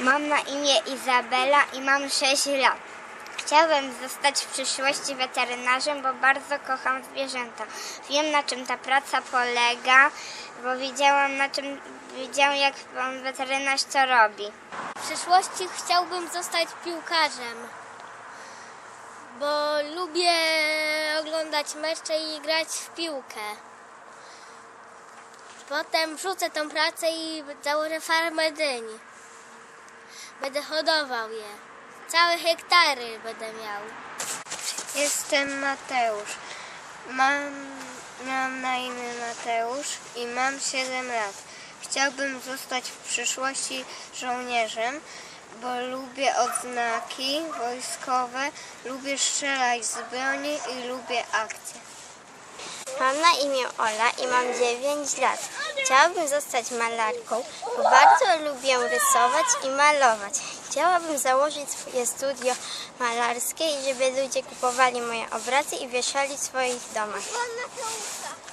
Mam na imię Izabela i mam 6 lat. Chciałabym zostać w przyszłości weterynarzem, bo bardzo kocham zwierzęta. Wiem na czym ta praca polega, bo widziałam na czym widziałam jak pan weterynarz to robi. W przyszłości chciałbym zostać piłkarzem, bo lubię oglądać mecze i grać w piłkę. Potem wrzucę tą pracę i założę farmę dyń. Będę hodował je. Całe hektary będę miał. Jestem Mateusz. Mam, mam na imię Mateusz i mam 7 lat. Chciałbym zostać w przyszłości żołnierzem, bo lubię odznaki wojskowe, lubię strzelać z broni i lubię akcje. Mam na imię Ola i mam 9 lat. Chciałabym zostać malarką, bo bardzo lubię rysować i malować. Chciałabym założyć swoje studio malarskie i żeby ludzie kupowali moje obrazy i wieszali w swoich domach.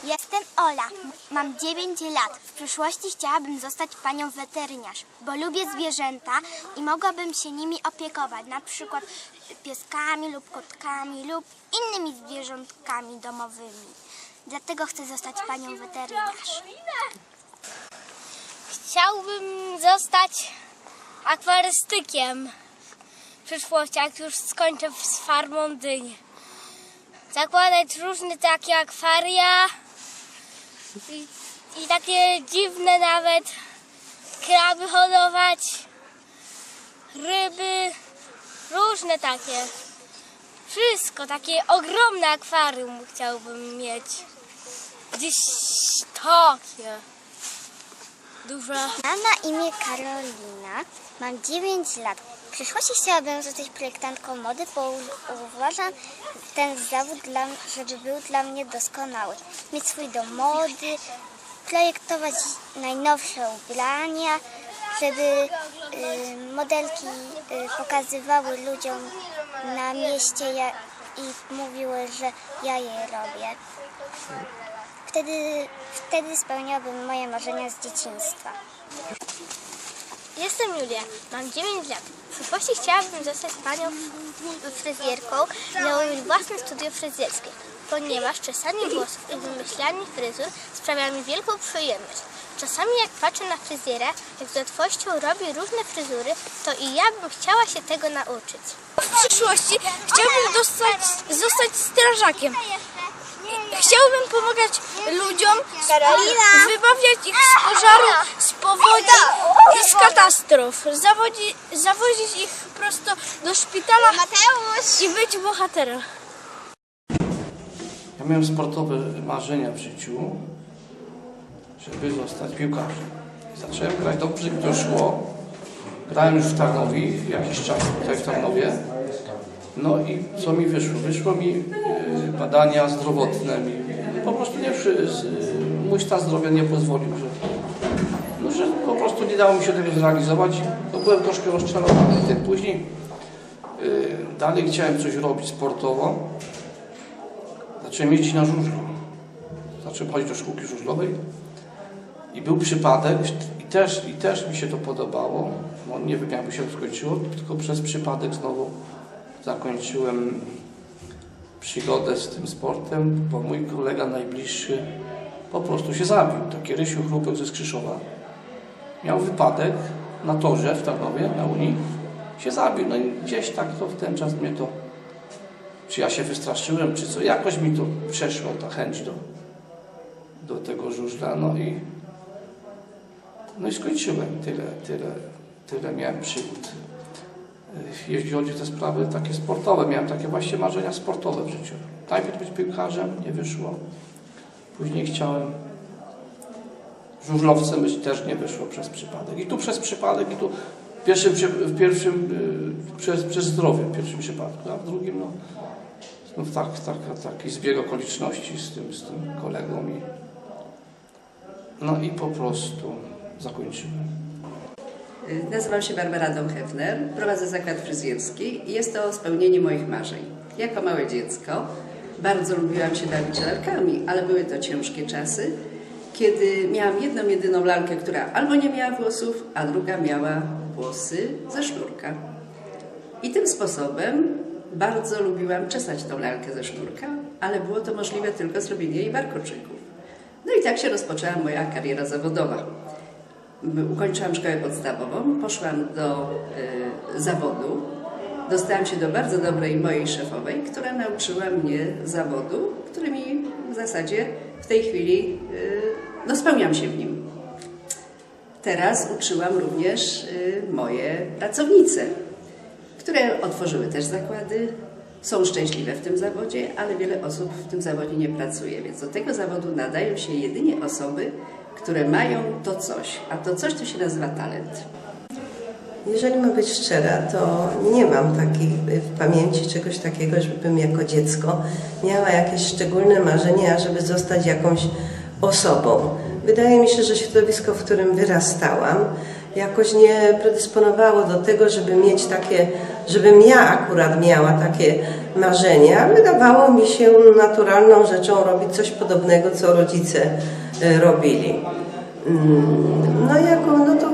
Jestem Ola, mam 9 lat. W przyszłości chciałabym zostać panią weterynarz, bo lubię zwierzęta i mogłabym się nimi opiekować, na przykład pieskami lub kotkami lub innymi zwierzątkami domowymi. Dlatego chcę zostać panią weterynarz. Chciałbym zostać akwarystykiem w przyszłości, jak już skończę z farmą dyń. Zakładać różne takie akwaria i, i takie dziwne nawet kraby hodować, ryby, różne takie. Wszystko, takie ogromne akwarium chciałbym mieć. Gdzieś takie. Duże. Mam na imię Karolina, mam 9 lat. W przyszłości chciałabym zostać projektantką mody, bo uważam ten zawód, dla, żeby był dla mnie doskonały. Mieć swój dom mody, projektować najnowsze ubrania, żeby y, modelki y, pokazywały ludziom na mieście ja, i mówiły, że ja je robię. Wtedy, wtedy spełniałabym moje marzenia z dzieciństwa. Jestem Julia, mam 9 lat. W przyszłości chciałabym zostać panią fryzjerką i założyć własne studio fryzjerskie, ponieważ czesanie włosów i wymyślanie fryzur sprawia mi wielką przyjemność. Czasami jak patrzę na fryzjera, jak z łatwością robi różne fryzury, to i ja bym chciała się tego nauczyć. W przyszłości chciałbym dostać, zostać strażakiem. Chciałbym pomagać ludziom, z- wybawiać ich z pożaru, z powodzi i z katastrof. Zawodzi, zawozić ich prosto do szpitala i być bohaterem. Ja miałem sportowe marzenia w życiu, żeby zostać piłkarzem. Zacząłem grać dobrze, mi to szło. Grałem już w Tarnowie, jakiś czas tutaj w Tarnowie. No i co mi wyszło? Wyszło mi y, badania zdrowotne. Mi, po prostu nie, mój stan zdrowia nie pozwolił, że, no, że po prostu nie dało mi się tego zrealizować. No, byłem troszkę rozczarowany. Tym później y, dalej chciałem coś robić sportowo. Zacząłem jeździć na żużlu. Zacząłem chodzić do szkółki żużlowej i był przypadek i też, i też mi się to podobało. Bo nie wiem jakby się to skończyło, tylko przez przypadek znowu zakończyłem przygodę z tym sportem, bo mój kolega najbliższy po prostu się zabił. Taki Rysiu Chrupek ze Skrzyszowa. Miał wypadek na torze w Tarnowie, na Unii. Się zabił. No i gdzieś tak to w ten czas mnie to czy ja się wystraszyłem, czy co, jakoś mi to przeszło, ta chęć do, do tego żużla, no i no i skończyłem, tyle, tyle, tyle miałem przygód. Jeśli chodzi o te sprawy takie sportowe, miałem takie właśnie marzenia sportowe w życiu. Najpierw być piłkarzem, nie wyszło. Później chciałem żużlowcem być, też nie wyszło przez przypadek. I tu przez przypadek, i tu w pierwszym, w pierwszym y, przez, przez zdrowie, w pierwszym przypadku, a w drugim no, no tak, tak, taki zbieg okoliczności z tym, z tym kolegą i no i po prostu zakończyłem. Nazywam się Barbara Dom-Hefner, prowadzę zakład fryzjerski i jest to spełnienie moich marzeń. Jako małe dziecko bardzo lubiłam się bawić lalkami, ale były to ciężkie czasy kiedy miałam jedną, jedyną lalkę, która albo nie miała włosów, a druga miała włosy ze sznurka. I tym sposobem bardzo lubiłam czesać tą lalkę ze sznurka, ale było to możliwe tylko zrobienie jej warkoczyków. No i tak się rozpoczęła moja kariera zawodowa. Ukończyłam szkołę podstawową, poszłam do y, zawodu. Dostałam się do bardzo dobrej mojej szefowej, która nauczyła mnie zawodu, który mi w zasadzie w tej chwili, y, no spełniam się w nim. Teraz uczyłam również y, moje pracownice, które otworzyły też zakłady, są szczęśliwe w tym zawodzie, ale wiele osób w tym zawodzie nie pracuje, więc do tego zawodu nadają się jedynie osoby, które mają to coś, a to coś to się nazywa talent. Jeżeli mam być szczera, to nie mam takiej w pamięci czegoś takiego, żebym jako dziecko miała jakieś szczególne marzenia, żeby zostać jakąś osobą. Wydaje mi się, że środowisko, w którym wyrastałam, jakoś nie predysponowało do tego, żeby mieć takie, żebym ja akurat miała takie marzenia. Wydawało mi się naturalną rzeczą robić coś podobnego, co rodzice robili. Mm, No jako, no to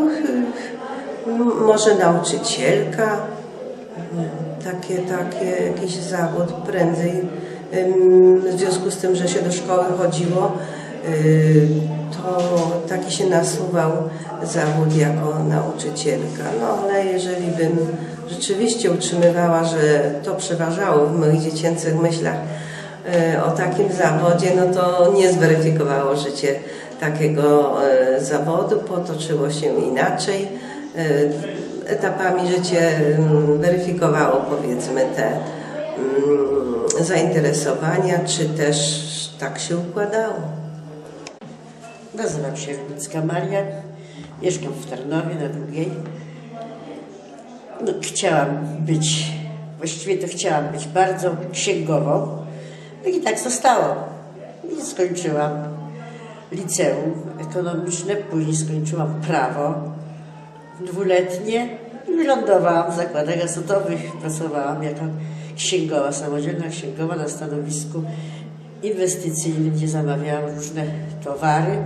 Może nauczycielka, m, takie, takie, jakiś zawód prędzej, w związku z tym, że się do szkoły chodziło, y, to taki się nasuwał zawód jako nauczycielka. No ale jeżeli bym rzeczywiście utrzymywała, że to przeważało w moich dziecięcych myślach y, o takim zawodzie, no to nie zweryfikowało życie takiego y, zawodu, potoczyło się inaczej e, etapami życie mm, weryfikowało powiedzmy te mm, zainteresowania, czy też tak się układało. Nazywam się Rybnicka Maria, mieszkam w Tarnowie na Długiej. No, chciałam być, właściwie to chciałam być bardzo księgową, i tak zostało. I skończyłam liceum ekonomiczne, później skończyłam prawo dwuletnie i wylądowałam w zakładach azotowych. Pracowałam jako księgowa, samodzielna księgowa na stanowisku inwestycyjnym, gdzie zamawiałam różne towary,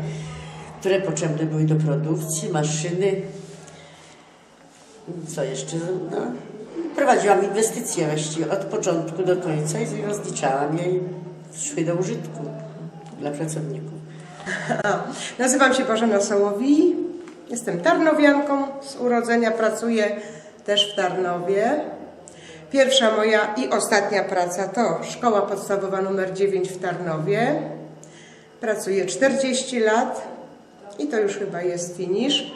które potrzebne były do produkcji, maszyny. Co jeszcze? No, prowadziłam inwestycje właściwie od początku do końca i rozliczałam je i szły do użytku dla pracowników. Nazywam się Bożena Sołowi, jestem tarnowianką z urodzenia, pracuję też w Tarnowie. Pierwsza moja i ostatnia praca to szkoła podstawowa nr 9 w Tarnowie. Pracuję 40 lat i to już chyba jest finisz.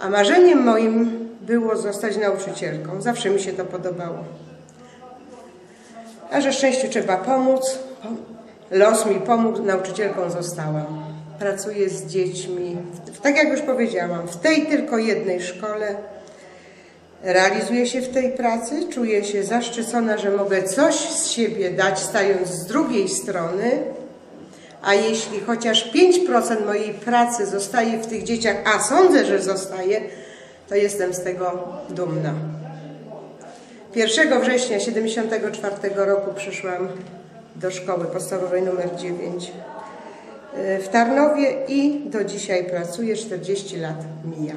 A marzeniem moim było zostać nauczycielką. Zawsze mi się to podobało. A że szczęściu trzeba pomóc, los mi pomógł, nauczycielką zostałam. Pracuję z dziećmi, tak jak już powiedziałam, w tej tylko jednej szkole. Realizuję się w tej pracy, czuję się zaszczycona, że mogę coś z siebie dać, stając z drugiej strony. A jeśli chociaż 5% mojej pracy zostaje w tych dzieciach, a sądzę, że zostaje, to jestem z tego dumna. 1 września 1974 roku przyszłam do szkoły podstawowej nr 9 w Tarnowie i do dzisiaj pracuję, 40 lat mija.